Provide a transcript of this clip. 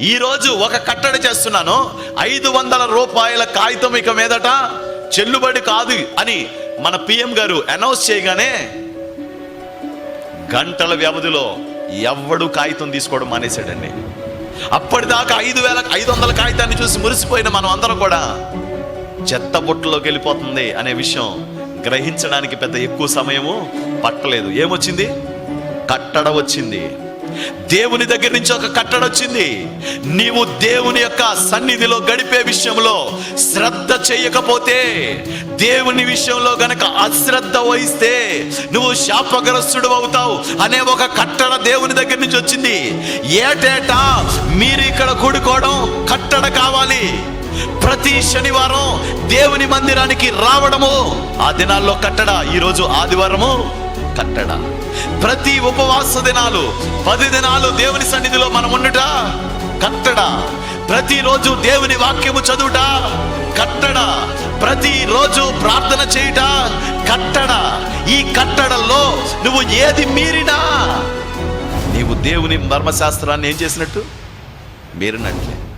ఈరోజు ఒక కట్టడి చేస్తున్నాను. ఐదు వందల రూపాయల కాగితం ఇక మీదట చెల్లుబడి కాదు అని మన పిఎం గారు అనౌన్స్ చేయగానే గంటల వ్యవధిలో ఎవ్వడు కాగితం తీసుకోవడం మానేశాడండి. అప్పటిదాకా ఐదు వేల ఐదు వందల కాగితాన్ని చూసి మురిసిపోయిన మనం అందరం కూడా చెత్త బుట్టలోకి వెళ్ళిపోతుంది అనే విషయం గ్రహించడానికి పెద్ద ఎక్కువ సమయము పట్టలేదు. ఏమొచ్చింది? కట్టడ వచ్చింది. దేవుని దగ్గర నుంచి ఒక కట్టడ వచ్చింది. నీవు దేవుని యొక్క సన్నిధిలో గడిపే విషయంలో శ్రద్ధ చేయకపోతే దేవుని విషయంలో గనక అశ్రద్ధ వహిస్తే నువ్వు శాపగ్రస్తుడు అవుతావు అనే ఒక కట్టడ దేవుని దగ్గర నుంచి వచ్చింది. ఏటేటా మీరు ఇక్కడ కూడుకోవడం కట్టడ కావాలి. ప్రతి శనివారం దేవుని మందిరానికి రావడము. ఆ దినాల్లో కట్టడ ఈరోజు ఆదివారము. కట్టడ. ప్రతి ఉపవాస దినాలు పది దినాలు దేవుని సన్నిధిలో మనం ఉండుట కట్టడ. ప్రతిరోజు దేవుని వాక్యము చదువుట కట్టడ. ప్రతిరోజు ప్రార్థన చేయుట కట్టడ. ఈ కట్టడల్లో నువ్వు ఏది మీరినా నీవు దేవుని మర్మశాస్త్రాన్ని ఏం చేసినట్టు? మీరినట్లే.